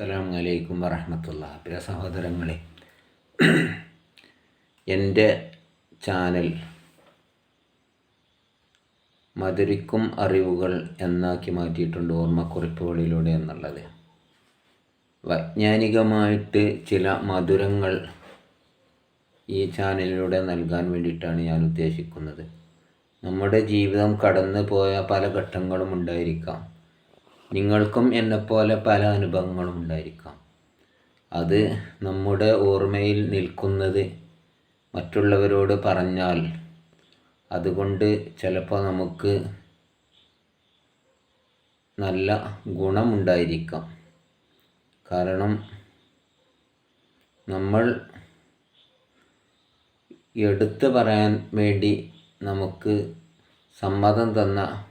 അസ്സലാം വലൈക്കും വറഹമത്തുള്ള പ്രിയ സഹോദരങ്ങളെ എന്റെ ചാനൽ മധുരിക്കും അറിവുകൾ എന്നാക്കി മാറ്റിയിട്ടുണ്ട് ഓർമ്മക്കുറിപ്പുകളിലൂടെ എന്നുള്ളത്. വൈജ്ഞാനികമായിട്ട് ചില മധുരങ്ങൾ ഈ ചാനലിലൂടെ നൽകാൻ വേണ്ടിയിട്ടാണ് ഞാൻ ഉദ്ദേശിക്കുന്നത്. നമ്മുടെ ജീവിതം കടന്നു പോയ പല ഘട്ടങ്ങളും ഉണ്ടായിരിക്കാം. നിങ്ങൾക്കും എന്നെപ്പോലെ പല അനുഭവങ്ങളും ഉണ്ടായിരിക്കാം. അത് നമ്മുടെ ഓർമ്മയിൽ നിൽക്കുന്നത് മറ്റുള്ളവരോട് പറഞ്ഞാൽ അതുകൊണ്ട് ചിലപ്പോൾ നമുക്ക് നല്ല ഗുണമുണ്ടായിരിക്കാം. കാരണം നമ്മൾ എടുത്തു പറയാൻ വേണ്ടി നമുക്ക് സമ്മതം തന്ന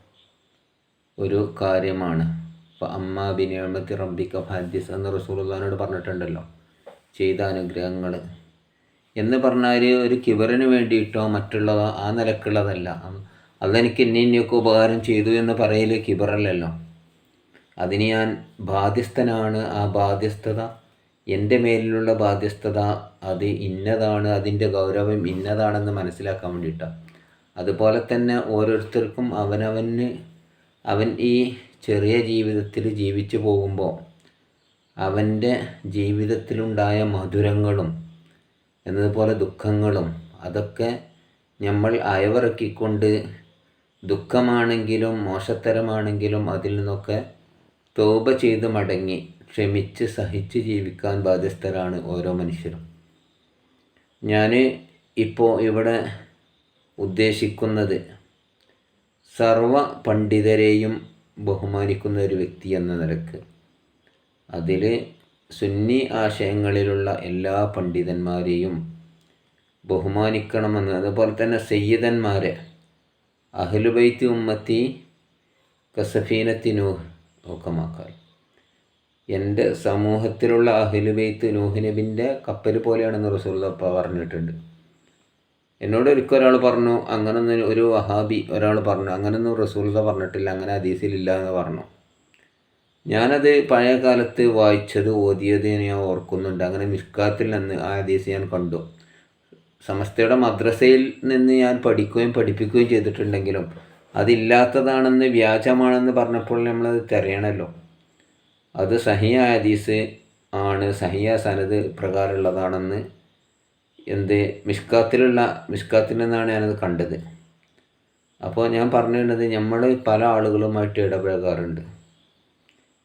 ഒരു കാര്യമാണ്. അപ്പോൾ അമ്മ ബിനിയമത്തി റബ്ബിക്ക ഫാദിസ് എന്ന് റസൂലുള്ളാനോട് പറഞ്ഞിട്ടുണ്ടല്ലോ ചെയ്ത അനുഗ്രഹങ്ങൾ എന്ന് പറഞ്ഞാൽ ഒരു കിബറിന് വേണ്ടിയിട്ടോ മറ്റുള്ളതോ ആ നിലക്കുള്ളതല്ല. അതെനിക്ക് ഇന്ന ഇനിയൊക്കെ ഉപകാരം ചെയ്തു എന്ന് പറയൽ കിബറല്ലല്ലോ. അതിന് ഞാൻ ബാധ്യസ്ഥനാണ്. ആ ബാധ്യസ്ഥത എന്റെ മേലിലുള്ള ബാധ്യസ്ഥത അത് ഇന്നതാണ് അതിന്റെ ഗൗരവം ഇന്നതാണെന്ന് മനസ്സിലാക്കാൻ വേണ്ടിയിട്ടാണ്. അതുപോലെ തന്നെ ഓരോരുത്തർക്കും അവനവന് അവൻ ഈ ചെറിയ ജീവിതത്തിൽ ജീവിച്ചു പോകുമ്പോൾ അവന്റെ ജീവിതത്തിലുണ്ടായ മധുരങ്ങളും എന്നതുപോലെ ദുഃഖങ്ങളും അതൊക്കെ നമ്മൾ അയവിറക്കിക്കൊണ്ട് ദുഃഖമാണെങ്കിലും മോശത്തരമാണെങ്കിലും അതിൽ നിന്നൊക്കെ തോപ ചെയ്ത് മടങ്ങി ക്ഷമിച്ച് സഹിച്ച് ജീവിക്കാൻ ബാധ്യസ്ഥരാണ് ഓരോ മനുഷ്യരും. ഞാൻ ഇപ്പോൾ ഇവിടെ ഉദ്ദേശിക്കുന്നത് സർവ പണ്ഡിതരെയും ബഹുമാനിക്കുന്ന ഒരു വ്യക്തി എന്ന നിലയ്ക്ക് അതിൽ സുന്നി ആശയങ്ങളിലുള്ള എല്ലാ പണ്ഡിതന്മാരെയും ബഹുമാനിക്കണമെന്ന് അതുപോലെ തന്നെ സയ്യിദന്മാരെ അഹ്ലുബൈത്തി ഉമ്മത്തി കസഫീനത്തിനൂഹ് നോക്കമാക്കാൽ എന്റെ സമൂഹത്തിലുള്ള അഹ്ലുബൈത്ത് നൂഹ് നബിന്റെ കപ്പൽ പോലെയാണെന്ന് റസൂല്ലപ്പ പറഞ്ഞിട്ടുണ്ട്. എന്നോട് ഒരിക്കൽ ഒരാൾ പറഞ്ഞു അങ്ങനൊന്നും ഒരു വഹാബി ഒരാൾ പറഞ്ഞു അങ്ങനൊന്നും റസൂൽത പറഞ്ഞിട്ടില്ല അങ്ങനെ ഹദീസിലില്ല എന്ന് പറഞ്ഞു. ഞാനത് പഴയ കാലത്ത് വായിച്ചത് ഓതിയത് ഞാൻ ഓർക്കുന്നുണ്ട്. അങ്ങനെ മിഷ്കാത്തിൽ നിന്ന് ആ ഹദീസ് ഞാൻ കണ്ടു. സമസ്തയുടെ മദ്രസയിൽ നിന്ന് ഞാൻ പഠിക്കുകയും പഠിപ്പിക്കുകയും ചെയ്തിട്ടുണ്ടെങ്കിലും അതില്ലാത്തതാണെന്ന് വ്യാജമാണെന്ന് പറഞ്ഞപ്പോൾ നമ്മളത് തിരയണമല്ലോ അത് സഹിയ ഹദീസ് ആണ് സഹിയ സനത് പ്രകാരമുള്ളതാണെന്ന് എന്ത് മിഷ്കാത്തിലുള്ള മിഷ്കാത്തിൽ നിന്നാണ് ഞാനത് കണ്ടത്. അപ്പോൾ ഞാൻ പറഞ്ഞു തന്നത് നമ്മൾ പല ആളുകളുമായിട്ട് ഇടപഴകാറുണ്ട്.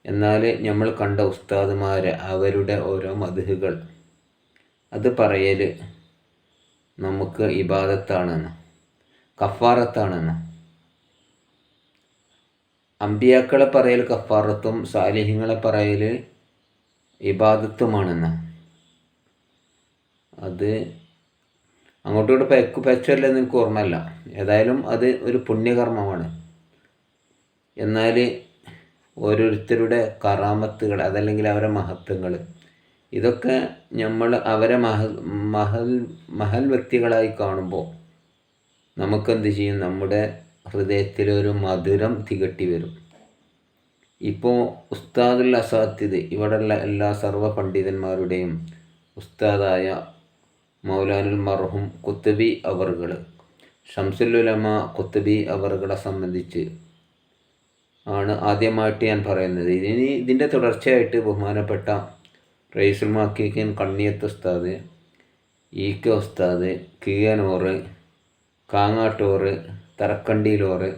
എന്നാൽ നമ്മൾ കണ്ട ഉസ്താദുമാരെ അവരുടെ ഓരോ മധുഹുകൾ. അത് പറയൽ നമുക്ക് ഇബാദത്താണെന്ന് കഫാറത്താണെന്ന്. അമ്പിയാക്കളെ പറയൽ കഫാറത്തും സാലിഹ്യങ്ങളെ പറയൽ ഇബാദത്തുമാണെന്ന്. അത് അങ്ങോട്ടും ഇങ്ങോട്ട് പെക്ക് പെച്ചല്ലെന്ന് എനിക്ക് ഓർമ്മയില്ല. ഏതായാലും അത് ഒരു പുണ്യകർമ്മമാണ്. എന്നാൽ ഓരോരുത്തരുടെ കറാമത്തുകൾ അതല്ലെങ്കിൽ അവരെ മഹത്വങ്ങൾ ഇതൊക്കെ നമ്മൾ അവരെ മഹൽ മഹൽ മഹൽ വ്യക്തികളായി കാണുമ്പോൾ നമുക്കെന്ത് ചെയ്യും? നമ്മുടെ ഹൃദയത്തിലൊരു മധുരം തികട്ടി വരും. ഇപ്പോൾ ഉസ്താദുൽ അസാത്തിദ് ഇവിടെയുള്ള എല്ലാ സർവ പണ്ഡിതന്മാരുടെയും ഉസ്താദായ മൗലാനുൽ മർഹും കുത്തബി അവറുകൾ ഷംസുലുലമ കുത്തബി അവറുകളെ സംബന്ധിച്ച് ആണ് ആദ്യമായിട്ട് ഞാൻ പറയുന്നത്. ഇനി ഇതിന്റെ തുടർച്ചയായിട്ട് ബഹുമാനപ്പെട്ട റൈസുൽ മാക്കിക്കൻ കണ്ണിയത്ത് ഉസ്താദ് ഇ കെ ഉസ്താദ് കിയനോറ് കാങ്ങാട്ടോറ് തറക്കണ്ടിയിലോറ്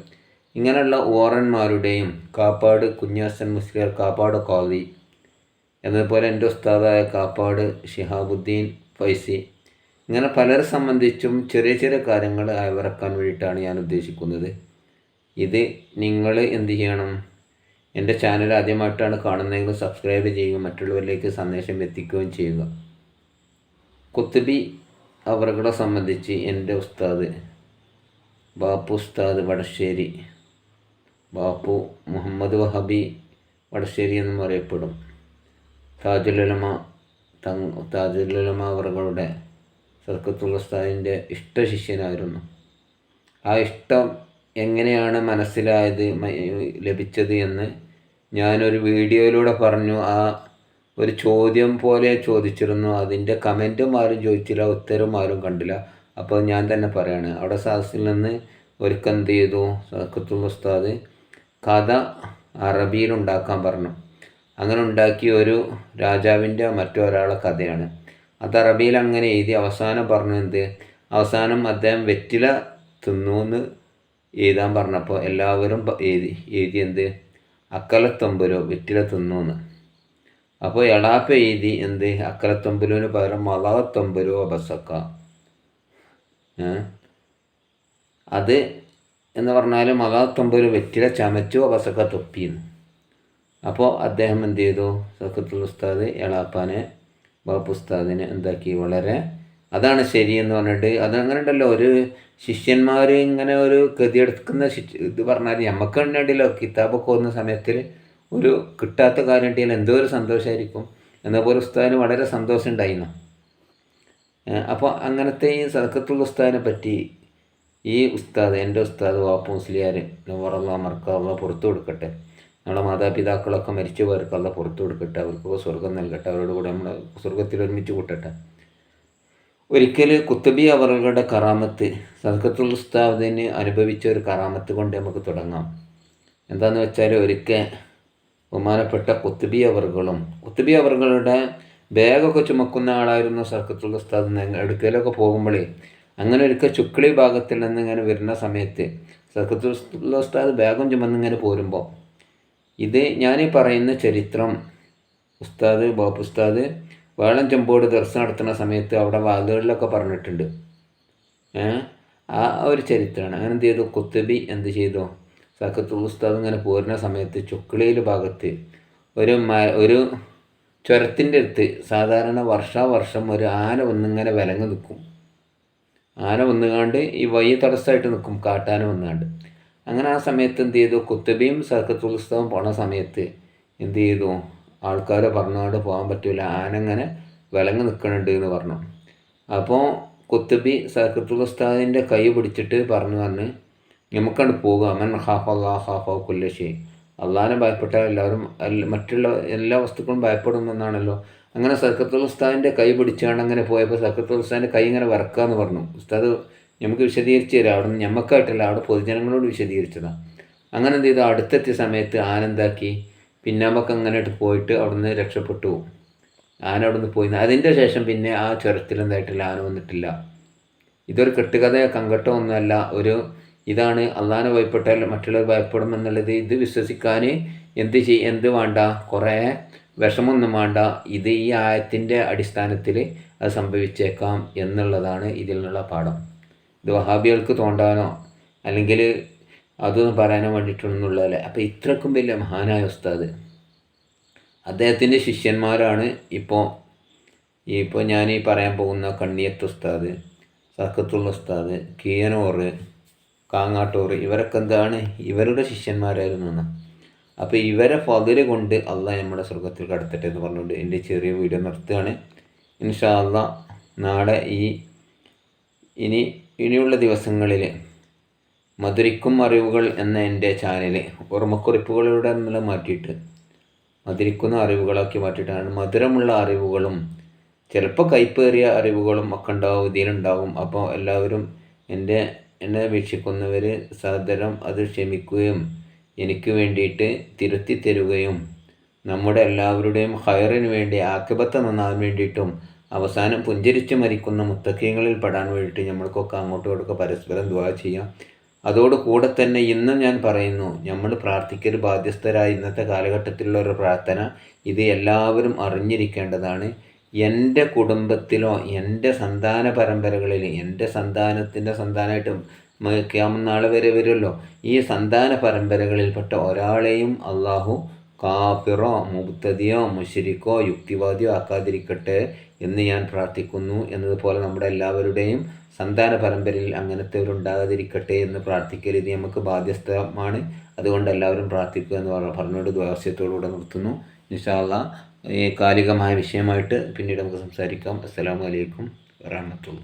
ഇങ്ങനെയുള്ള ഓറന്മാരുടെയും കാപ്പാട് കുഞ്ഞാസൻ മുസ്ലിയർ കാപ്പാട് കോളി എന്നതുപോലെ എന്റെ ഉസ്താദായ കാപ്പാട് ഷിഹാബുദ്ദീൻ ഫൈസി ഇങ്ങനെ പലരെ സംബന്ധിച്ചും ചെറിയ ചെറിയ കാര്യങ്ങൾ അയവിറക്കാൻ വേണ്ടിയിട്ടാണ് ഞാൻ ഉദ്ദേശിക്കുന്നത്. ഇത് നിങ്ങൾ എന്ത് ചെയ്യണം? എന്റെ ചാനൽ ആദ്യമായിട്ടാണ് കാണുന്നതെങ്കിൽ സബ്സ്ക്രൈബ് ചെയ്യുക മറ്റുള്ളവരിലേക്ക് സന്ദേശം എത്തിക്കുകയും ചെയ്യുക. കുത്തുബി അവറുകളെ സംബന്ധിച്ച് എന്റെ ഉസ്താദ് ബാപ്പു ഉസ്താദ് വടശ്ശേരി ബാപ്പു മുഹമ്മദ് വഹബി വടശ്ശേരി എന്നും അറിയപ്പെടും താജുലമ തങ് താജുലമ അവറുകളുടെ സർക്കത്തുൽ ഉസ്താദിന്റെ ഇഷ്ടശിഷ്യനായിരുന്നു ആ ഇഷ്ടം എങ്ങനെയാണ് മനസ്സിലായത് ലഭിച്ചത് എന്ന് ഞാനൊരു വീഡിയോയിലൂടെ പറഞ്ഞു. ആ ഒരു ചോദ്യം പോലെ ചോദിച്ചിരുന്നു. അതിന്റെ കമന്റും ആരും ചോദിച്ചില്ല ഉത്തരവും ആരും കണ്ടില്ല. അപ്പോൾ ഞാൻ തന്നെ പറയാണ് അവിടെ സാഹസിൽ നിന്ന് ഒരുക്കം എന്ത് ചെയ്തു? സഖത്തുൽ ഉസ്താദ് കഥ അറബിയിൽ ഉണ്ടാക്കാൻ പറഞ്ഞു. അങ്ങനെ ഉണ്ടാക്കിയ ഒരു രാജാവിന്റെ മറ്റൊരാളെ കഥയാണ്. അത് അറബിയിൽ അങ്ങനെ എഴുതി അവസാനം പറഞ്ഞു എന്ത് അവസാനം അദ്ദേഹം വെറ്റില തിന്നു എന്ന് എഴുതാൻ പറഞ്ഞപ്പോൾ എല്ലാവരും എഴുതി എഴുതി എന്ത് അക്കലത്തൊമ്പലോ വെറ്റില തിന്നു എന്ന് അപ്പോൾ എളാപ്പ എഴുതി എന്ത്? അക്കലത്തൊമ്പലുവിന് പകരം മലാത്തൊമ്പലോ അബസക്ക. അത് എന്ന് പറഞ്ഞാൽ മലാത്തൊമ്പരു വെറ്റില ചമച്ചു അബസക്ക തൊപ്പിയെന്ന് അപ്പോൾ അദ്ദേഹം എന്ത് ചെയ്തു? സക്കത്തുൽ ഉസ്താദ് എളാപ്പാനെ ബാപ്പു ഉസ്താദിനെ എന്താക്കി? വളരെ അതാണ് ശരിയെന്ന് പറഞ്ഞിട്ട് അതങ്ങനെ ഉണ്ടല്ലോ ഒരു ശിഷ്യന്മാർ ഇങ്ങനെ ഒരു ഗതിയെടുക്കുന്ന ഇത് പറഞ്ഞാൽ നമുക്ക് ഉണ്ടല്ലോ കിതാബൊക്കെ ഓന്ന സമയത്തിൽ ഒരു കിട്ടാത്ത കാര്യം ഉണ്ടെങ്കിൽ എന്തോ ഒരു സന്തോഷമായിരിക്കും എന്നപോലെ ഉസ്താദിന് വളരെ സന്തോഷം ഉണ്ടായിരുന്നു അപ്പോൾ അങ്ങനത്തെ ഈ സദക്കത്തുള്ള ഉസ്താദിനെ പറ്റി ഈ ഉസ്താദ് എന്റെ ഉസ്താദ് വാപ്പു മുസ്ലിയാർ നവറല്ല മറക്കാവുക പുറത്തു കൊടുക്കട്ടെ. നമ്മുടെ മാതാപിതാക്കളൊക്കെ മരിച്ചു പോയവർക്കല്ല പുറത്തു കൊടുക്കട്ടെ അവർക്കൊക്കെ സ്വർഗം നൽകട്ടെ അവരോട് കൂടെ നമ്മൾ സ്വർഗത്തിൽ ഒരുമിച്ച് കൂട്ടട്ടെ. ഒരിക്കൽ കുത്തബി അവറുകളുടെ കറാമത്ത് സദക്കത്തുൽ ഉസ്താദിന് അനുഭവിച്ച ഒരു കറാമത്ത് കൊണ്ട് നമുക്ക് തുടങ്ങാം. എന്താണെന്ന് വെച്ചാൽ ഒരിക്കൽ ബഹുമാനപ്പെട്ട കുത്തുബി അവറുകളും കുത്തുബി അവറുകളുടെ ബാഗൊക്കെ ചുമക്കുന്ന ആളായിരുന്നു സർക്കത്തുൽ ഉസ്താദ്. എടുക്കലൊക്കെ പോകുമ്പോഴേ അങ്ങനെ ഒരിക്കൽ ചുക്കളി ഭാഗത്തിൽ നിന്ന് ഇങ്ങനെ വരുന്ന സമയത്ത് സർക്കത്തുൽ ഉസ്താദ് ബാഗും ചുമന്നിങ്ങനെ പോരുമ്പോൾ ഇത് ഞാനീ പറയുന്ന ചരിത്രം. ഉസ്താദ് ബാപ്പു ഉസ്താദ് വേളം ചെമ്പോട് ദർശനം നടത്തുന്ന സമയത്ത് അവിടെ വാതുകളിലൊക്കെ പറഞ്ഞിട്ടുണ്ട്. ആ ഒരു ചരിത്രമാണ് അങ്ങനെ എന്ത് ചെയ്തു? കുത്തബി എന്ത് ചെയ്തു? സക്കത്തുൽ ഉസ്താദ് ഇങ്ങനെ പോരുന്ന സമയത്ത് ചുക്കളിയിൽ ഭാഗത്ത് ഒരു മ ഒരു ചുരത്തിന്റെ അടുത്ത് സാധാരണ വർഷാവർഷം ഒരു ആന ഒന്നിങ്ങനെ വിലങ്ങ് നിൽക്കും. ആന വന്നുകാണ്ട് ഈ വയ്യ തടസ്സമായിട്ട് നിൽക്കും കാട്ടാന വന്നുകാണ്ട്. അങ്ങനെ ആ സമയത്ത് എന്ത് ചെയ്തു? കുത്തുബിയും സർക്കത്തുത്സവം പോണ സമയത്ത് എന്ത് ചെയ്തു? ആൾക്കാരെ പറഞ്ഞുകൊണ്ട് പോകാൻ പറ്റില്ല ആനങ്ങനെ വിലങ്ങ് നിൽക്കണുണ്ട് എന്ന് പറഞ്ഞു. അപ്പോൾ കുത്തുബി സർക്കത്തുൽ കൈ പിടിച്ചിട്ട് പറഞ്ഞു പറഞ്ഞ് നമുക്കാണ് പോകുക അമൻ ഹാഫ ഹാഫ കുല്ലശി അള്ളാഹിനെ ഭയപ്പെട്ടാൽ എല്ലാവരും മറ്റുള്ള എല്ലാ വസ്തുക്കളും ഭയപ്പെടുമെന്നാണല്ലോ. അങ്ങനെ സർക്കത്തുൽ ഉസ്താദിന്റെ കൈ പിടിച്ചാണ് അങ്ങനെ പോയപ്പോൾ സർക്കത്തുൽ ഉസ്താദിന്റെ കൈ ഇങ്ങനെ വറക്കാന്ന് പറഞ്ഞു. ഉസ്താദ് നമുക്ക് വിശദീകരിച്ച് തരാം അവിടെ ഞമ്മക്കായിട്ടല്ല അവിടെ പൊതുജനങ്ങളോട് വിശദീകരിച്ചതാണ് അങ്ങനെ എന്ത് ചെയ്തു? അടുത്തെത്തിയ സമയത്ത് പിന്നെ പിന്നാമ്പൊക്കെ അങ്ങനെ പോയിട്ട് അവിടുന്ന് രക്ഷപ്പെട്ടു. ആന അവിടെ നിന്ന് പോയി. അതിന്റെ ശേഷം പിന്നെ ആ ചുരത്തിൽ എന്തായിട്ടില്ല? ആന വന്നിട്ടില്ല. ഇതൊരു കെട്ടുകഥ കങ്കട്ടോ ഒന്നുമല്ല. ഒരു ഇതാണ് അള്ളാനെ ഭയപ്പെട്ടാൽ മറ്റുള്ളവർ ഭയപ്പെടും എന്നുള്ളത് ഇത് വിശ്വസിക്കാൻ എന്ത് ചെയ് എന്ത് വേണ്ട? കുറേ വിഷമൊന്നും വേണ്ട. ഇത് ഈ ആയത്തിന്റെ അടിസ്ഥാനത്തിൽ അത് സംഭവിച്ചേക്കാം എന്നുള്ളതാണ് ഇതിൽ നിന്നുള്ള പാഠം. ഇത് വഹാബികൾക്ക് തോണ്ടാനോ അല്ലെങ്കിൽ അതൊന്നും പറയാനോ വേണ്ടിയിട്ടൊന്നുള്ളതല്ലേ. അപ്പോൾ ഇത്രക്കും വലിയ മഹാനായ ഉസ്താദ്. അദ്ദേഹത്തിന്റെ ശിഷ്യന്മാരാണ് ഇപ്പോൾ ഇപ്പോൾ ഞാൻ ഈ പറയാൻ പോകുന്ന കണ്ണിയത്ത് ഉസ്താദ് സർക്കത്തുള്ള ഉസ്താദ് കീയനോറ് കാങ്ങാട്ടോറ് ഇവരൊക്കെ എന്താണ്? ഇവരുടെ ശിഷ്യന്മാരായിരുന്നു എന്ന് അപ്പോൾ ഇവരെ ഫതിൽ കൊണ്ട് അല്ല നമ്മുടെ സ്വർഗത്തിൽ കടത്തട്ടെ എന്ന് പറഞ്ഞുകൊണ്ട് എന്റെ ചെറിയ വീഡിയോ നിർത്തുകയാണ്. ഇൻഷാ അല്ല നാളെ ഈ ഇനി ഇനിയുള്ള ദിവസങ്ങളിൽ മധുരിക്കും അറിവുകൾ എന്ന എന്റെ ചാനൽ ഓർമ്മക്കുറിപ്പുകളിലൂടെ എന്നുള്ള മാറ്റിയിട്ട് മധുരിക്കുന്ന അറിവുകളാക്കി മാറ്റിയിട്ടാണ്. മധുരമുള്ള അറിവുകളും ചിലപ്പോൾ കൈപ്പേറിയ അറിവുകളും ഒക്കെ ഉണ്ടാവും ഇതിലുണ്ടാവും. അപ്പോൾ എല്ലാവരും എന്റെ എന്നെ വീക്ഷിക്കുന്നവർ സാദരം അത് ക്ഷമിക്കുകയും എനിക്ക് വേണ്ടിയിട്ട് തിരുത്തി തരുകയും നമ്മുടെ എല്ലാവരുടെയും ഹയറിന് വേണ്ടി ആക്കിപത്തം നന്നാൻ വേണ്ടിയിട്ടും അവസാനം പുഞ്ചരിച്ച് മരിക്കുന്ന മുത്തക്കീങ്ങളിൽ പെടാൻ വേണ്ടിയിട്ട് നമ്മൾക്കൊക്കെ അങ്ങോട്ടും ഇങ്ങോട്ടൊക്കെ പരസ്പരം ദുവാ ചെയ്യാം. അതോടുകൂടെ തന്നെ ഇന്ന് ഞാൻ പറയുന്നു നമ്മൾ പ്രാർത്ഥിക്കൽ ബാധ്യസ്ഥരായ ഇന്നത്തെ കാലഘട്ടത്തിലുള്ള ഒരു പ്രാർത്ഥന. ഇത് എല്ലാവരും അറിഞ്ഞിരിക്കേണ്ടതാണ്. എന്റെ കുടുംബത്തിലോ എന്റെ സന്താന പരമ്പരകളിൽ എന്റെ സന്താനത്തിന്റെ സന്താനമായിട്ടും ക്യാമനാളെ വരെ വരുമല്ലോ. ഈ സന്താന പരമ്പരകളിൽപ്പെട്ട ഒരാളെയും അള്ളാഹു കാഫിറോ മുബ്തതിയോ മുഷരിക്കോ യുക്തിവാദിയോ ആക്കാതിരിക്കട്ടെ എന്ന് ഞാൻ പ്രാർത്ഥിക്കുന്നു എന്നതുപോലെ നമ്മുടെ എല്ലാവരുടെയും സന്താന പരമ്പരയിൽ അങ്ങനത്തെ ഒരു ഉണ്ടാകാതിരിക്കട്ടെ എന്ന് പ്രാർത്ഥിക്കൽ ഇത് നമുക്ക് ബാധ്യസ്ഥമാണ്. അതുകൊണ്ട് എല്ലാവരും പ്രാർത്ഥിക്കുക എന്ന് പറഞ്ഞുകൊണ്ട് ദ്വാസ്യത്തോടുകൂടെ നിർത്തുന്നു. നിഷാല്ല ഈ കാലികമായ വിഷയമായിട്ട് പിന്നീട് നമുക്ക് സംസാരിക്കാം. അസ്സാം വലൈക്കും വരഹമത്തുള്ള